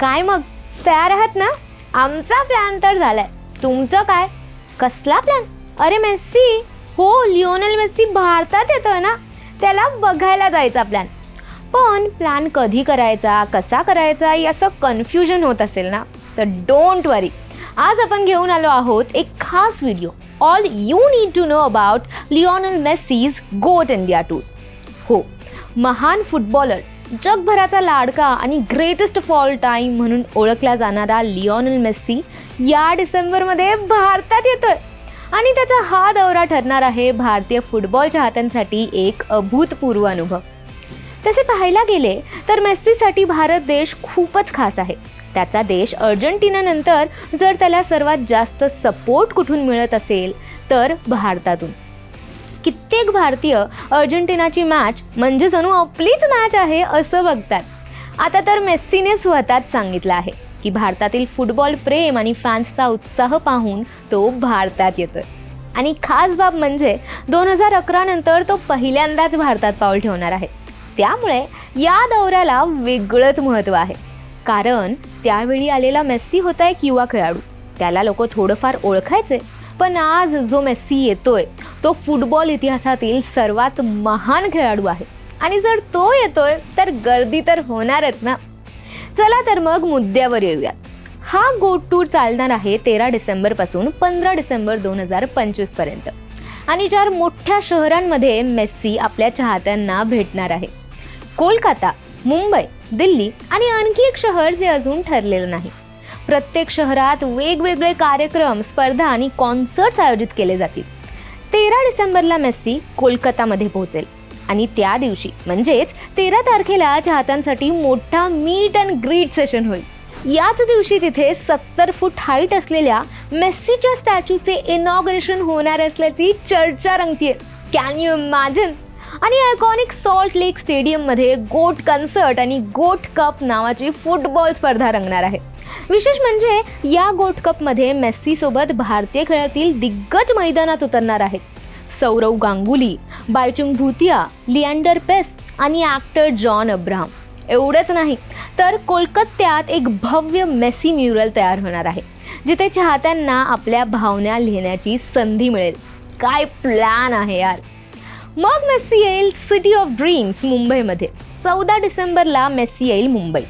काय मग? तयार आहात ना? आमचा प्लॅन तर झालाय. तुमचं काय? कसला प्लॅन अरे मेस्सी हो लिओनल मेस्सी भारतात येतोय ना? त्याला बघायला जायचा प्लॅन पण प्लॅन कधी करायचा कसा करायचा याचं कन्फ्युजन होत असेल ना? तर डोंट वरी आज आपण घेऊन आलो आहोत एक खास video all you need to know about Lionel Messi's GOAT India tour हो महान फुटबॉलर जगभराचा लाडका आणि ग्रेटेस्ट ऑफ ऑल टाईम म्हणून ओळखला जाणारा लिओनल मेस्सी या डिसेंबरमध्ये भारतात येतोय. आणि त्याचा हा दौरा ठरणार आहे भारतीय फुटबॉल चाहत्यांसाठी एक अभूतपूर्व अनुभव. तसे पाहायला गेले तर मेस्सीसाठी भारत देश खूपच खास आहे. त्याचा देश अर्जेंटिनानंतर जर त्याला सर्वात जास्त सपोर्ट कुठून मिळत असेल तर भारतातून. कित्येक भारतीय अर्जेंटिनाची मॅच म्हणजे जणू आपलीच मॅच आहे असं बघतात. आता तर मेस्सीने स्वतःच सांगितलं आहे की भारतातील फुटबॉल प्रेम आणि फॅन्सचा उत्साह पाहून तो भारतात येतोय. आणि खास बाब म्हणजे दोन हजार अकरा नंतर तो पहिल्यांदाच भारतात पाऊल ठेवणार आहे. त्यामुळे या दौऱ्याला वेगळंच महत्त्व आहे. कारण त्यावेळी आलेला मेस्सी होता एक युवा खेळाडू. त्याला लोक थोडंफार ओळखायचे पण आज जो मेस्सी येतोय तो फुटबॉल इतिहासातील सर्वात महान खेळाडू आहे. आणि जर तो येतोय तर गर्दी तर होणारच ना. चला तर मग मुद्द्यावर येऊयात. हा गोट टूर चालणार आहे तेरा डिसेंबरपासून पंधरा डिसेंबर दोन हजार पंचवीसपर्यंत आणि चार मोठ्या शहरांमध्ये मेस्सी आपल्या चाहत्यांना भेटणार आहे. कोलकाता मुंबई दिल्ली आणि आणखी एक शहर जे अजून ठरलेलं नाही. प्रत्येक शहरात वेगवेगळे कार्यक्रम स्पर्धा आणि कॉन्सर्ट्स आयोजित केले जातील. तेरा डिसेंबरला मेस्सी कोलकातामध्ये पोहोचेल. आणि त्या दिवशी म्हणजेच तेरा तारखेला चाहत्यांसाठी मोठा मीट अँड ग्रीट सेशन होईल. याच दिवशी तिथे सत्तर फूट हाईट असलेल्या मेस्सीच्या स्टॅच्यूचे इनॉग्रेशन होणार असल्याची चर्चा रंगतीये. कॅन यू इमॅजिन आणि आयकॉनिक सॉल्ट लेक स्टेडियममध्ये गोट कन्सर्ट आणि गोट कप नावाची फुटबॉल स्पर्धा रंगणार आहे. विशेष म्हणजे या गोल्ड कपमध्ये मेस्सीसोबत भारतीय खेळातील दिग्गज मैदानात उतरणार आहेत. सौरव गांगुली बायचुंग भूतिया लिअँडर पेस आणि ॲक्टर जॉन अब्राहम. एवढंच नाही तर कोलकात्यात एक भव्य मेसी म्युरल तयार होणार आहे जिथे चाहत्यांना आपल्या भावना लिहिण्याची संधी मिळेल. काय प्लॅन आहे यार? मग मेस्सी येईल सिटी ऑफ ड्रीम्स मुंबईमध्ये. चौदा डिसेंबरला मेस्सी येईल Mumbai.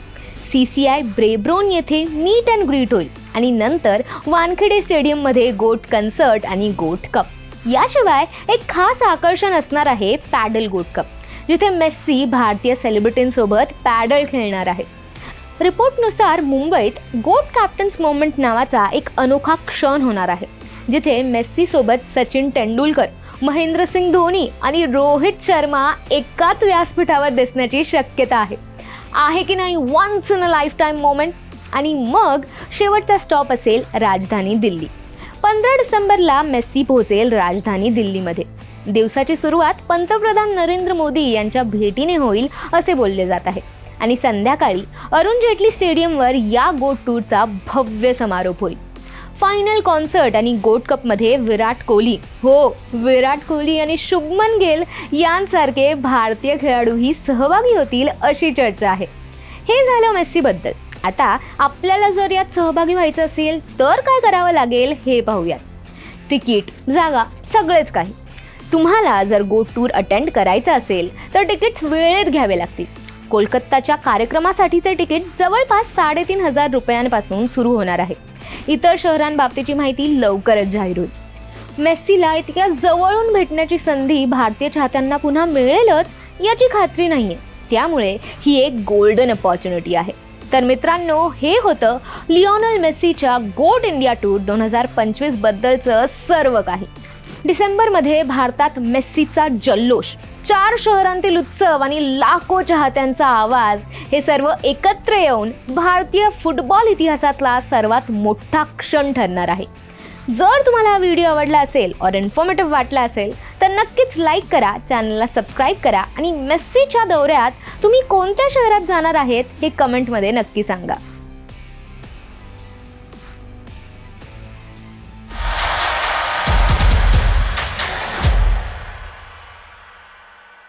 C C I Brabourne येथे मीट अँड ग्रीट होईल. आणि नंतर वानखेडे स्टेडियममध्ये गोट कन्सर्ट आणि गोट कप याशिवाय एक खास आकर्षण असणार आहे पॅडल गोट कप जिथे मेस्सी भारतीय सेलिब्रिटींसोबत पॅडल खेळणार आहे. रिपोर्टनुसार मुंबईत गोट कॅप्टन्स मोमेंट नावाचा एक अनोखा क्षण होणार आहे जिथे मेस्सीसोबत सचिन तेंडुलकर महेंद्रसिंग धोनी आणि रोहित शर्मा एकाच व्यासपीठावर दिसण्याची शक्यता आहे. आहे की नाही once in a lifetime moment आणि मग शेवटचा स्टॉप असेल राजधानी दिल्ली. पंधरा डिसेंबरला मेस्सी पोहोचेल राजधानी दिल्लीमध्ये. दिवसाची सुरुवात पंतप्रधान नरेंद्र मोदी यांच्या भेटीने होईल असे बोलले जात आहे. आणि संध्याकाळी अरुण जेटली स्टेडियमवर या गोट टूरचा भव्य समारोप होईल. फायनल कॉन्सर्ट आणि गोट कपमध्ये विराट कोहली. हो विराट कोहली आणि शुभमन गिल यांसारखे भारतीय खेळाडूही सहभागी होतील अशी चर्चा आहे. हे झालं मेस्सीबद्दल. आता आपल्याला जर यात सहभागी व्हायचं असेल तर काय करावं लागेल हे पाहूयात. तिकीट जागा सगळेच काही. तुम्हाला जर गोट टूर अटेंड करायचं असेल तर तिकीट वेळेत घ्यावे लागतील. कोलकाताच्या कार्यक्रमासाठीचे तिकीट जवळपास साडेतीन हजार रुपयांपासून सुरू होणार आहे. इतर शहरांबाबतीची माहिती लवकरच जाहीर होईल. मेस्सीला इतक्या जवळून भेटण्याची संधी भारतीय चाहत्यांना पुन्हा मिळेलच याची खात्री नाही आहे त्यामुळे ही एक गोल्डन अपॉर्च्युनिटी आहे. तर मित्रांनो हे होतं लिओनल मेस्सीच्या गोट इंडिया टूर दोन हजार पंचवीस बद्दलचं सर्व काही. डिसेंबरमध्ये भारतात मेस्सीचा जल्लोष. चार शहरांतील उत्सव आणि लाखो चाहत्यांचा आवाज हे सर्व एकत्र येऊन भारतीय फुटबॉल इतिहासातला सर्वात मोठा क्षण ठरणार आहे. जर तुम्हाला हा व्हिडिओ आवडला असेल और इन्फॉर्मेटिव्ह वाटला असेल तर नक्कीच लाईक करा चॅनलला सबस्क्राईब करा आणि मेस्सीच्या दौऱ्यात तुम्ही कोणत्या शहरात जाणार आहेत हे कमेंटमध्ये नक्की सांगा.